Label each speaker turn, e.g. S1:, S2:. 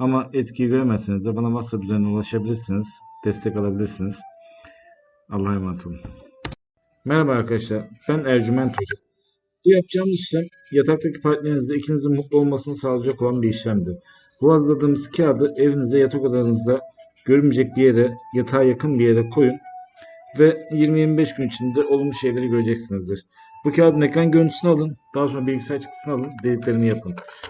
S1: Ama etkiyi göremezseniz de bana WhatsApp üzerinden ulaşabilirsiniz. Destek alabilirsiniz. Allah'a emanet olun. Merhaba arkadaşlar. Ben Ercüment Hoca. Bu yapacağımız işlem yataktaki partnerinizle ikinizin mutlu olmasını sağlayacak olan bir işlemdir. Bu hazırladığımız kağıdı evinize yatak odanızda görünmeyecek bir yere, yatağa yakın bir yere koyun ve 20-25 gün içinde olumlu şeyleri göreceksinizdir. Bu kağıdın ekran görüntüsünü alın. Daha sonra bilgisayar çıktısını alın. Dediklerimi yapın.